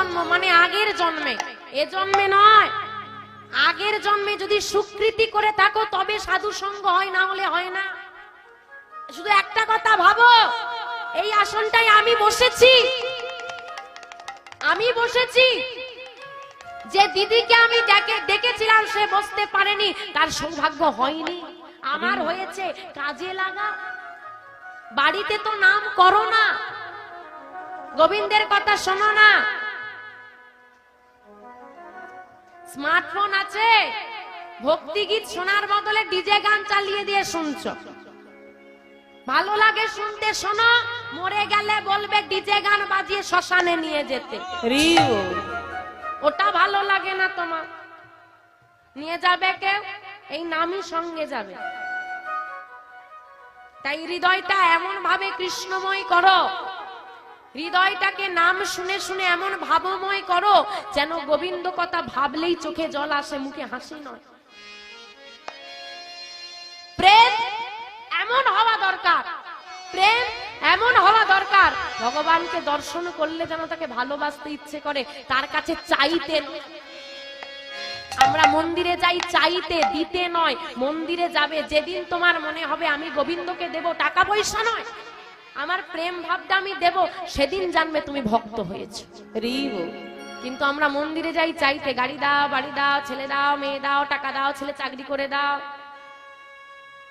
জন্ম মানে আগের জন্মে। এ জন্মে নয়। আগের জন্মে যদি সুকৃতি করে থাকো, তবে সাধু সঙ্গ হয়, না হলে হয় না। শুধু একটা কথা ভাবো, এই আসনটাই আমি বসেছি। আমি বসেছি। যে দিদিকে আমি ডেকে, ডেকেছিলাম, সে বসতে পারেনি। তার সৌভাগ্য হয়নি। আমার হয়েছে কাজে লাগা। বাড়িতে তো নাম করো না। গোবিন্দের কথা শোনো না। স্মার্টফোন আছে। ভক্তি গীত শোনার বদলে ডিজে গান চালিয়ে দিয়ে শুনছো। ভালো লাগে শুনতে শোনো মরে গেলে বলবে ডিজে গান বাজিয়ে শ্মশানে নিয়ে যেতে। ওটা ভালো লাগে না তোমার। নিয়ে যাবে কেউ এই নামই সঙ্গে যাবে। তাই হৃদয়টা এমন ভাবে কৃষ্ণময় করো হৃদয়টাকে নাম শুনে শুনে এমন ভাবময় করো, যেন গোবিন্দ কথা ভাবলেই চোখে জল আসে, মুখে হাসি নয়। প্রেম এমন হওয়া দরকার, প্রেম এমন হওয়া দরকার, ভগবানকে দর্শন করলে যেন তাকে ভালোবাসতে ইচ্ছে করে, তার কাছে চাইতে আমরা মন্দিরে যাই চাইতে, দিতে নয়, মন্দিরে যাবে, যেদিন তোমার মনে হবে আমি গোবিন্দকে দেব, টাকা পয়সা নয়। আমার প্রেম ভাবটা আমি দেব সেদিন জানবে তুমি ভক্ত হয়েছে। রিও কিন্তু আমরা মন্দিরে যাই চাইতে গাড়ি দাও বাড়ি দাও ছেলে দাও মেয়ে দাও টাকা দাও ছেলে চাকরি করে দাও।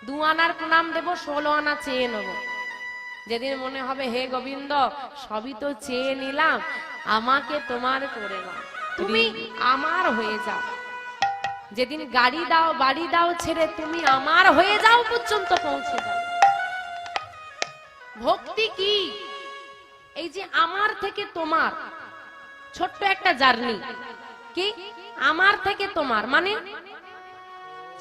দু আনার প্রণাম দেব ষোলো আনা চেয়ে নেব। যেদিন মনে হবে হে গোবিন্দ সবই তো চেয়ে নিলাম আমাকে তোমার করে নাও। তুমি আমার হয়ে যাও। যেদিন গাড়ি দাও বাড়ি দাও ছেড়ে তুমি আমার হয়ে যাও পর্যন্ত পৌঁছে যাও। ভক্তি কি? এই যে আমার থেকে তোমার, ছোট্ট একটা জার্নি। কি? আমার থেকে তোমার মানে?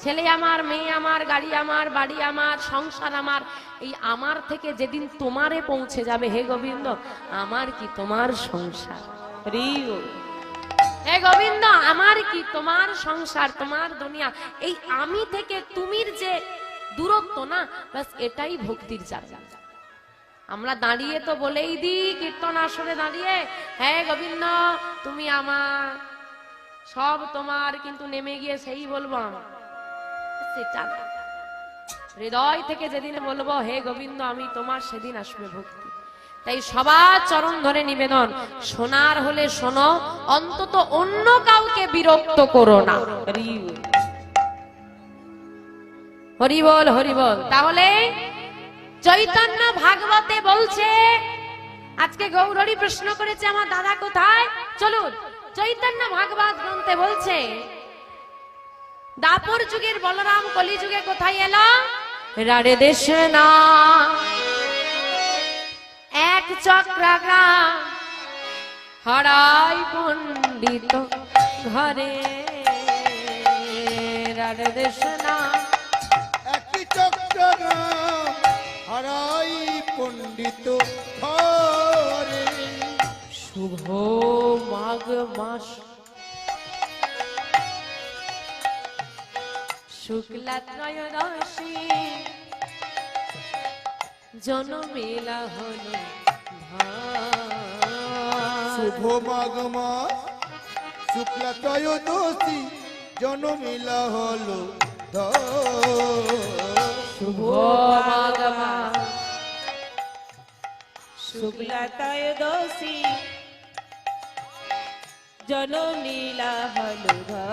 ছেলে আমার, মেয়ে আমার, গাড়ি আমার, বাড়ি আমার, সংসার আমার, এই আমার থেকে যেদিন তোমারে পৌঁছে যাবে, হে গোবিন্দ, আমার কি তোমার সংসার? হে গোবিন্দ, আমার কি তোমার সংসার, তোমার দুনিয়া? এই আমি থেকে তুমির যে দূরত্ব না বাস এটাই ভক্তির জায়গা আমরা দাঁড়িয়ে তো বলেই দিই, কীর্তন আসরে দাঁড়িয়ে হ্যাঁ গোবিন্দ, তুমি আমার, সব তোমার কিন্তু নেমে গিয়ে সেই বলব সেটা হৃদয় থেকে যেদিন বলব, হে গোবিন্দ, আমি তোমার সেদিন আসবে ভক্তি। তাই সবার চরণ ধরে নিবেদন, সোনার হলে শোনো, অন্তত অন্য কাউকে বিরক্ত করো না। হরিবল হরিবল তাহলে চৈতন্য ভাগবতে বলছে, আজকে গৌরী প্রশ্ন করেছে আমার দাদা কোথায়? চলুন, চৈতন্য ভাগবত গ্রন্থে বলছে, দাপর যুগের বলরাম কলি যুগে কোথায় এলো? রাড়ে দেশ না এক চক্রাগ্রাম হরাই পণ্ডিত ঘরে। রাড়ে দেশ না একই চক্রগ্রাম হারাই পণ্ডিত ঘরে শুভ মাঘ মাস শুক্লা ত্রয়োদশী জনমেলা হল। শুভ মাঘ মাস শুক্লা ত্রয়োদশী জনমিলা হল ধর। ত্রয়োদশী জনম লীলা হলুধা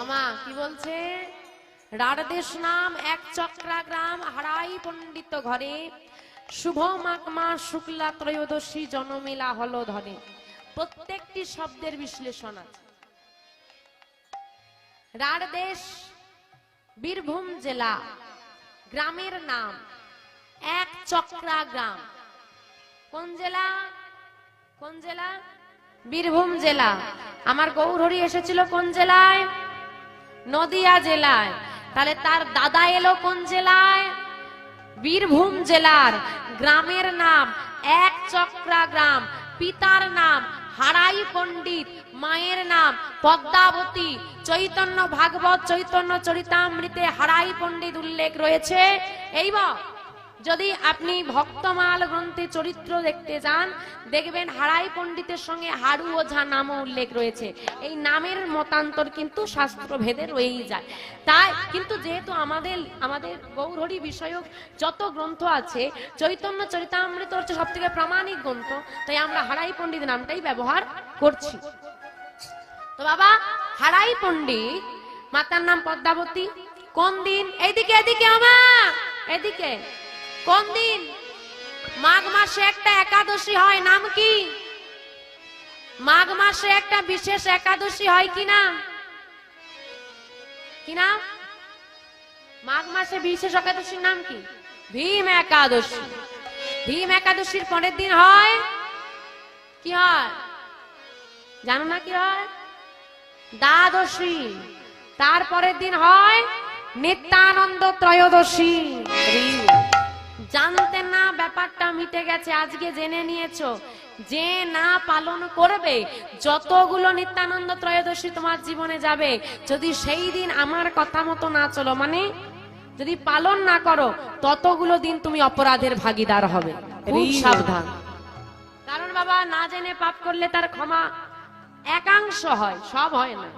আমা কি বলছে? রাড়দেশ নাম এক চক্রাগ্রাম হারাই পণ্ডিত ঘরে। শুভ মাঘ মাস শুক্লা ত্রয়োদশী জনমেলা হলো ধরে প্রত্যেকটি শব্দের বিশ্লেষণ আছে। রাড়দেশ বীরভূম জেলা, গ্রামের নাম, এক চক্রা গ্রাম। কোন জেলা? কোন জেলা? বীরভূম জেলা। আমার গৌরহরি এসেছিল কোন জেলায়? নদিয়া জেলায়। তাহলে তার দাদা এলো কোন জেলায়? বীরভূম জেলার। গ্রামের নাম, এক চক্রা গ্রাম। পিতার নাম হারাই পণ্ডিত মায়ের নাম পদ্মাবতী। চৈতন্য ভাগবত চৈতন্য চরিতামৃতে হারাই পণ্ডিত উল্লেখ রয়েছে। এইবার যদি আপনি ভক্তমাল গ্রন্থে চরিত্র দেখতে যান, দেখবেন হারাই পণ্ডিতের সঙ্গে হাড়ু ওঝা নামও উল্লেখ রয়েছে। এই নামের মতান্তর কিন্তু শাস্ত্র ভেদে রয়েই যায়। তাই কিন্তু যেহেতু আমাদের আমাদের গৌরহরি বিষয়ক যত গ্রন্থ আছে, চৈতন্য চরিতামৃত হচ্ছে সব থেকে প্রামাণিক গ্রন্থ, তাই আমরা হারাই পণ্ডিত নামটাই ব্যবহার করছি। তো বাবা, হারাই পণ্ডিত, মাতার নাম পদ্মাবতী কোন দিন এইদিকে এদিকে আমা এদিকে। কোন দিন? মাঘ মাসে একটা একাদশী হয়, নাম কি? মাঘ মাসে একটা বিশেষ একাদশী হয় কি নাম কি মাঘ মাসে বিশেষ একাদশীর নাম কি? ভীম একাদশী। ভীম একাদশীর পরের দিন হয়, কি হয়? জানো না কি হয়? দ্বাদশী। তারপরের দিন হয় নিত্যানন্দ ত্রয়োদশী। জানতেন না ব্যাপারটা মিটে গেছে আজকে জেনে নিয়েছো। যে না পালন করবে যতগুলো নিত্যানন্দ ত্রয়োদশী তোমার জীবনে যাবে যদি সেই দিন আমার কথা মতো না চলো মানে যদি পালন না করো ততগুলো দিন তুমি অপরাধের ভাগিদার হবে। খুব সাবধান। কারণ বাবা না জেনে পাপ করলে তার ক্ষমা একাংশ হয় সব হয় না।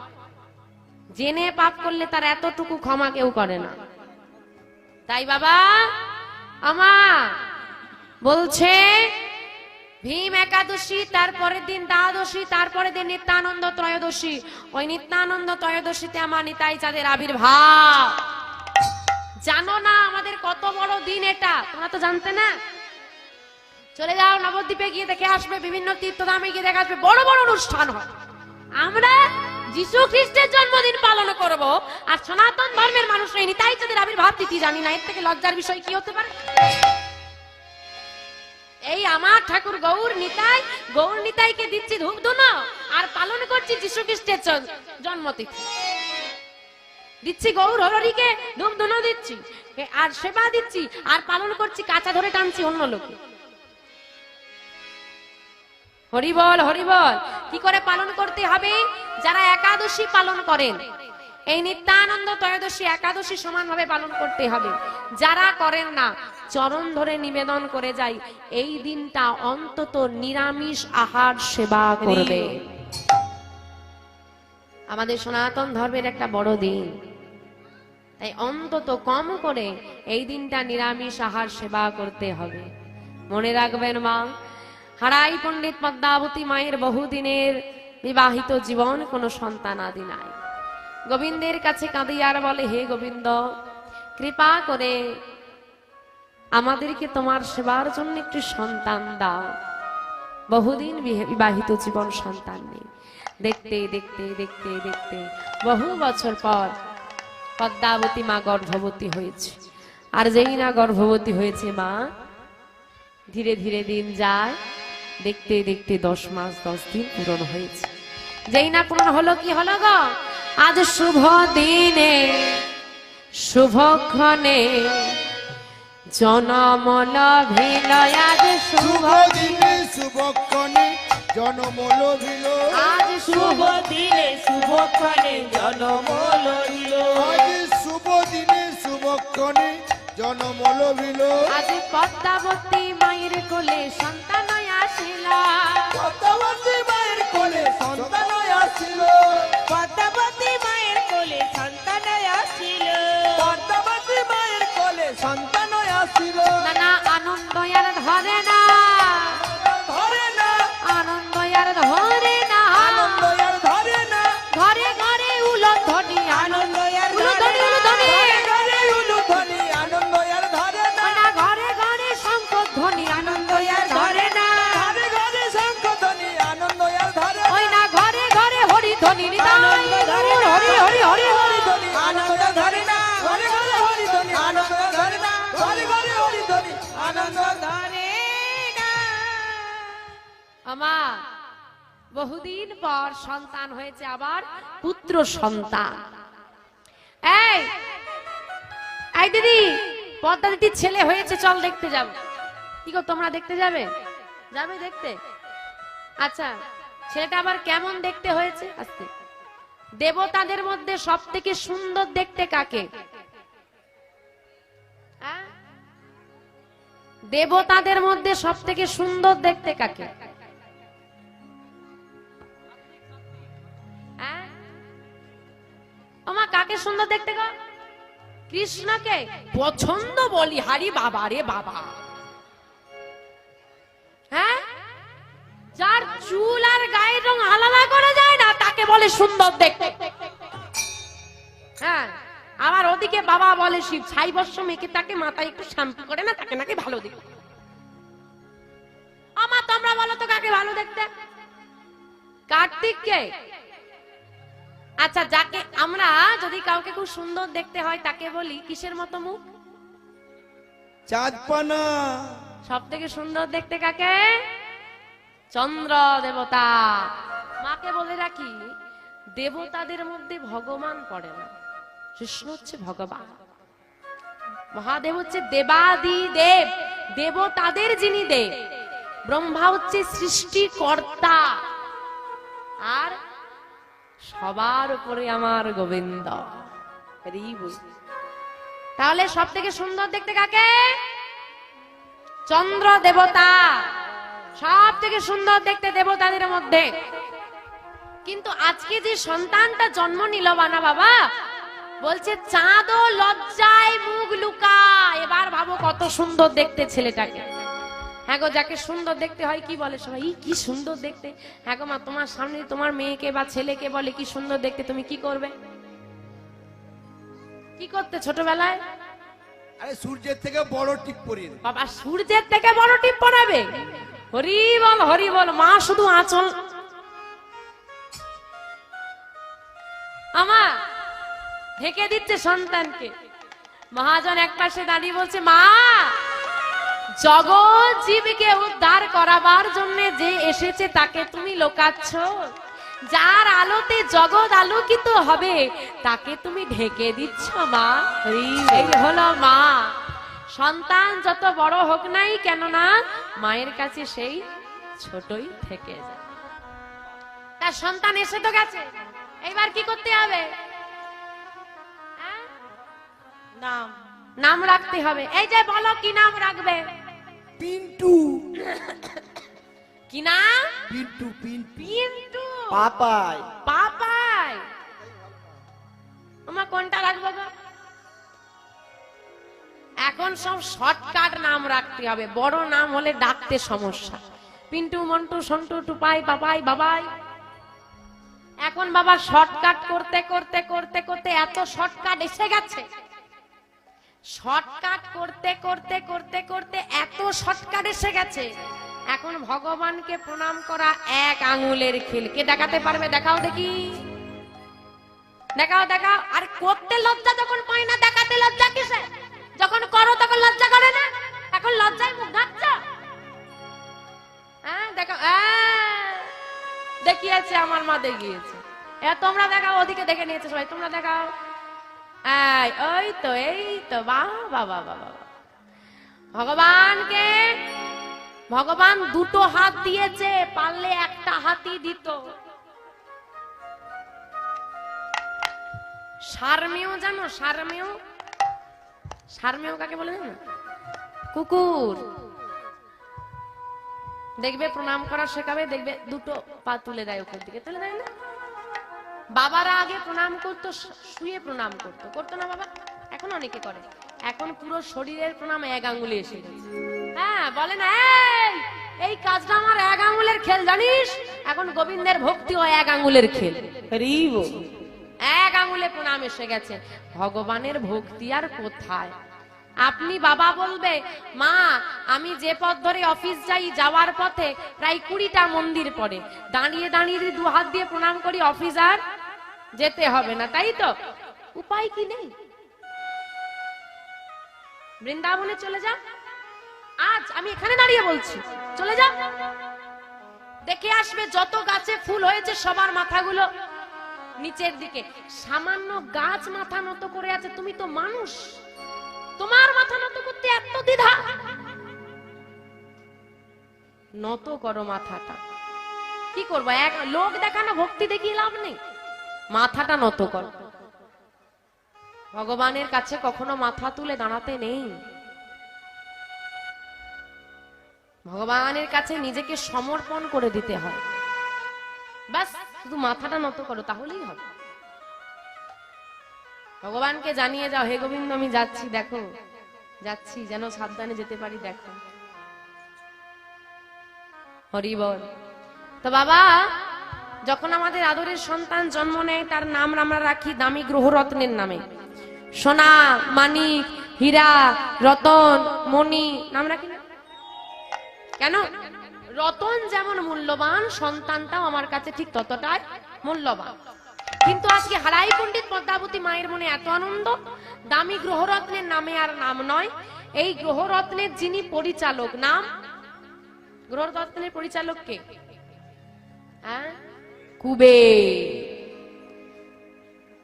জেনে পাপ করলে তার এতটুকু ক্ষমা কেউ করে না। তাই বাবা আমা, বলছে, ভীম একাদশী, তারপরের দিন দ্বাদশী, তারপরের দিন নিত্যানন্দ ত্রয়োদশী। ওই নিত্যানন্দ ত্রয়োদশীতে আমার নিতাই চাঁদের আবির্ভাব। জানো না আমাদের কত বড় দিন এটা, তোমরা তো জানতে না? চলে যাও, নবদ্বীপে গিয়ে দেখে আসবে, বিভিন্ন তীর্থধামে গিয়ে দেখে আসবে, বড় বড় অনুষ্ঠান হয়। আমরা যিশু খ্রিস্টের জন্মদিন পালন করব, আর সনাতন ধর্মের মানুষ এই নিতাই চাঁদের আবির্ভাব তিথি জানি না। এর থেকে লজ্জার বিষয় কি হতে পারে? এই আমার ঠাকুর গৌর নিতাই, গৌর নিতাইকে দিচ্ছি ধূপ ধুনো, আর পালন করছি যিশু খ্রিস্টের জন- জন্মতিথি। দিচ্ছি গৌর হরিকে ধূপ ধুনো দিচ্ছি, আর সেবা দিচ্ছি, আর পালন করছি কাঁচা ধরে টানছি অন্য লোকে। হরিবল হরিবল, কি করে পালন করতে হবে? যারা একাদশী পালন করেন, এই নিত্যানন্দ ত্রয়োদশী একাদশী সমানভাবে পালন করতে হবে। যারা করেন না চরণ ধরে নিবেদন করে যাই, এই দিনটা অন্তত নিরামিষ আহার সেবা করবে। আমাদের সনাতন ধর্মের একটা বড় দিন। তাই অন্তত কম করে এই দিনটা নিরামিষ আহার সেবা করতে হবে। মনে রাখবেন মা হারাই পণ্ডিত পদ্মাবতী মায়ের বহুদিনের বিবাহিত জীবন কোনো সন্তান আদি নাই। গোবিন্দের কাছে কাঁদিয়ার বলে, হে গোবিন্দ, কৃপা করে আমাদেরকে তোমার সেবার জন্য একটি সন্তান দাও। বহুদিন বিহে- বিবাহিত জীবন সন্তান নেই। দেখতে দেখতে দেখতে দেখতে বহু বছর পর পদ্মাবতী মা গর্ভবতী হয়েছে। আর যেই না গর্ভবতী হয়েছে মা, ধীরে ধীরে দিন যায়। দেখতে দেখতে দশ মাস দশ দিন পূরণ হয়েছে। যেই না পূরণ হলো কি হলো গো? আজ শুভ দিনে শুভক্ষণে জনমল ভিলয় আজ শুভ দিনে শুভক্ষণে জনম লোভিল আজ শুভ দিনে শুভক্ষণে জনম লইল আজ শুভ দিনে শুভক্ষণে জনম লোভিল আজ পদ্মাবতী মায়ের কোলে সন্তান পদ্মাবতী মায়ের কোলে সন্তান আমা, বহুদিন পর সন্তান হয়েছে আবার পুত্র সন্তান। দিদি, পদ্মা দিদির ছেলে হয়েছে, চল দেখতে যাব। কি গো, তোমরা দেখতে যাবে? যাবে দেখতে? আচ্ছা ছেলেটা আবার কেমন দেখতে হয়েছে? আস্তে। দেবতাদের মধ্যে সব থেকে সুন্দর দেখতে কাকে? হ্যাঁ? দেবতাদের মধ্যে সব থেকে সুন্দর দেখতে কাকে? কাকে সুন্দর দেখতে গো? কৃষ্ণকে পছন্দ বলি, হারি বাবা রে বাবা। হ্যাঁ? যার চুল আর গায়ের রং আলাদা করে যায় না, তাকে বলে সুন্দর দেখতে। হ্যাঁ? আবার ওদিকে বাবা বলে, শিব ছাই বর্ষ মেয়েকে তাকে মাথায় একটু শ্যাম্পু করে না, তাকে নাকি ভালো দেখতে। আমা, তোমরা বলো তো কাকে ভালো দেখতে? কার্তিককে? আচ্ছা যাকে আমরা যদি কাউকে খুব সুন্দর দেখতে হয় তাকে বলি কিসের মতো মুখ? চাঁদ পানা সব থেকে সুন্দর দেখতে কাকে? চন্দ্র দেবতা। মাকে বলে রাখি দেবতাদের মধ্যে ভগবান পড়ে না। কৃষ্ণ হচ্ছে ভগবান। মহাদেব হচ্ছে দেবাদি দেব দেবতাদের যিনি দেব ব্রহ্মা হচ্ছে সৃষ্টিকর্তা। আর সবার উপরে আমার গোবিন্দ। তাহলে সব থেকে সুন্দর দেখতে কাকে? চন্দ্র দেবতা। সব থেকে সুন্দর দেখতে দেবতাদের মধ্যে। কিন্তু আজকে যে সন্তানটা জন্ম নিল বানা বাবা, বলছে, চাঁদও লজ্জায় মুখ লুকা এবার ভাবো কত সুন্দর দেখতে ছেলেটাকে। হ্যাঁ গো যাকে সুন্দর দেখতে হয় কি বলে সবাই? কি সুন্দর দেখতে? হ্যাঁ গো মা তোমার সামনে তোমার মেয়েকে বা ছেলেকে বলে কি সুন্দর দেখতে তুমি কি করবে? কি করতে ছোটবেলায়? আরে সূর্যের থেকে বড় টিপ পরিয়ে দে। বাবা সূর্যের থেকে বড় টিপ পড়াবে হরি বল হরি বল মা শুধু আঁচল। আমা ঢেকে দিচ্ছে সন্তানকে। মহাজন এক পাশে দাঁড়িয়ে বলছে মা! জগৎ জীবকে উদ্ধার করাবার জন্য যে এসেছে তাকে তুমি লোকাচ্ছ। যার আলোতে জগৎ আলোকিত হবে তাকে তুমি ঢেকে দিচ্ছ মা। এই হলো মা। সন্তান যত বড় হোক নাই কেননা মায়ের কাছে সেই ছোটই থেকে যায়। তার সন্তান এসে তো গেছে। এইবার কি করতে হবে? হ্যাঁ? নাম। নাম রাখতে হবে। এই যে বলো কি নাম রাখবে? পিন্টু কি পিন্টু পিন্টু পিন্টু পাপাই পাপাই আমার কোনটা রাখব গো? এখন সব শর্টকাট নাম রাখতে হবে। বড় নাম হলে ডাকতে সমস্যা। পিন্টু মন্টু সন্টু টুপাই পাপাই বাবাই। এখন বাবা শর্টকাট করতে করতে করতে করতে এত শর্টকাট এসে গেছে। শর্টকাট করতে করতে করতে করতে এত শর্টকাট এসে গেছে। এখন ভগবানকে প্রণাম করা এক আঙুলের খেল। কে দেখাতে পারবে? দেখাও দেখি। দেখাও দেখাও। আর করতে লজ্জা যখন পাই না দেখাতে লজ্জা কিসে যখন করো তখন লজ্জা করে না? এখন লজ্জায় মুখ ঢাকছ হ্যাঁ দেখাও। আহ, দেখিয়েছে আমার মা দেখিয়েছে। তোমরা দেখাও ওদিকে দেখে নিয়েছে সবাই। তোমরা দেখাও। এই ওই তো এই তো বাহ বাবা বাবা ভগবানকে, ভগবান দুটো হাত দিয়েছে, পারলে একটা হাতই দিত। সারমেয় জানো সারমেয় সারমেয় কাকে বলে জানো? কুকুর। দেখবে, প্রণাম করা শেখাবে, দেখবে দুটো পা তুলে দেয় উপর দিকে। তুলে দেয় না? বাবারা আগে প্রণাম করতো শুয়ে প্রণাম করতো। করতো না বাবা? এখন অনেকে করে। এখন পুরো শরীরের প্রণাম এক আঙ্গুলে এসে গেছে। হ্যাঁ বলে না এই কাজটা আমার এক আঙ্গুলের খেল জানিস? এখন গোবিন্দের ভক্তি হয় এক আঙ্গুলের খেল। এক আঙুলে প্রণাম এসে গেছে। ভগবানের ভক্তি আর কোথায়? আপনি বাবা বলবে মা আমি যে পথ ধরে অফিস যাই যাওয়ার পথে প্রায় কুড়িটা মন্দির পড়ে। দাঁড়িয়ে দাঁড়িয়ে দু হাত দিয়ে প্রণাম করি অফিস আর যেতে হবে না, তাই তো? উপায় কি নেই? বৃন্দাবনে চলে যা। আজ আমি এখানে দাঁড়িয়ে বলছি। চলে যা। দেখে আসবে যত গাছে ফুল হয়েছে সবার মাথাগুলো নিচের দিকে। সামান্য গাছ মাথা নত করে আছে, তুমি তো মানুষ। তোমার মাথা নত করতে এত দ্বিধা। নত করো মাথাটা। কি করব, এক লোক দেখানো ভক্তি দেখিয়ে লাভ নেই? মাথাটা নত করো। ভগবানের কাছে কখনো মাথা তুলে দাঁড়াতে নেই। ভগবানের কাছে নিজেকে সমর্পণ করে দিতে হয়। বাস শুধু মাথাটা নত করো, তাহলেই হবে। ভগবানকে জানিয়ে যাও, হে গোবিন্দ, আমি যাচ্ছি, দেখো। যাচ্ছি, যেন সাবধানে যেতে পারি, দেখো। হরি বল তো বাবা যখন আমাদের আদরের সন্তান জন্ম নেয়, তার নাম আমরা রাখি দামি গ্রহরত্নের নামে। সোনা, মানিক, হীরা, রতন, মণি, নাম রাখি কেন? রতন যেমন মূল্যবান, সন্তানটাও আমার কাছে ঠিক ততটাই মূল্যবান। কিন্তু আজকে হারাই পণ্ডিত পদ্মাবতী মায়ের মনে এত আনন্দ? দামি গ্রহরত্নের নামে আর নাম নয়। এই গ্রহরত্নের যিনি পরিচালক, নাম? গ্রহরত্নের পরিচালক কে? হ্যাঁ? কুবে।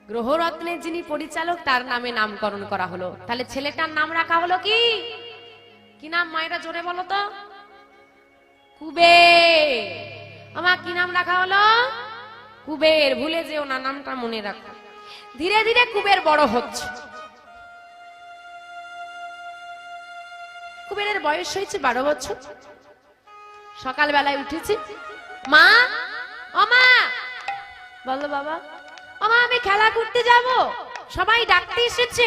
গ্রহরত্নের যিনি পরিচালক, তার নামে নামকরণ করা হলো। তাহলে ছেলেটার নাম রাখা হলো কি? কি নাম মায়েরা, জোরে বলো তো? কুবে। আমার কি নাম রাখা হলো? কুবের। ভুলে যেও না, নামটা মনে রাখো। ধীরে ধীরে কুবের বড় হচ্ছে। কুবেরের বয়স হয়েছে বারো বছর। সকালবেলায় উঠেছি। মা ও মা বলো বাবা। ও মা আমি খেলা করতে যাব। সবাই ডাকতে এসেছে।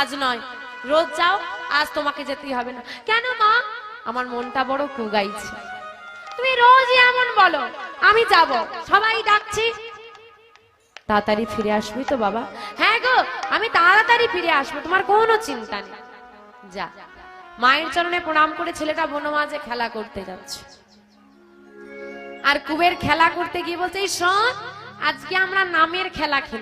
আজ নয়, রোজ যাও, আজ তোমাকে যেতেই হবে না। কেন মা? আমার মনটা বড় কুগাইছে। তুমি রোজই এমন বলো, আমি যাব। সবাই ডাকছি। তাড়াতাড়ি ফিরে আসবি তো বাবা। হ্যাঁ গো, আমি তাড়াতাড়ি ফিরে আসব, তোমার কোনো চিন্তা নেই। যা, মায়ের চরণে প্রণাম করে ছেলেটা বনমাঝে খেলা করতে যাচ্ছে। আর কুবের খেলা করতে গিয়ে বলছে "এই আজকে আমরা নামের খেলা খেলি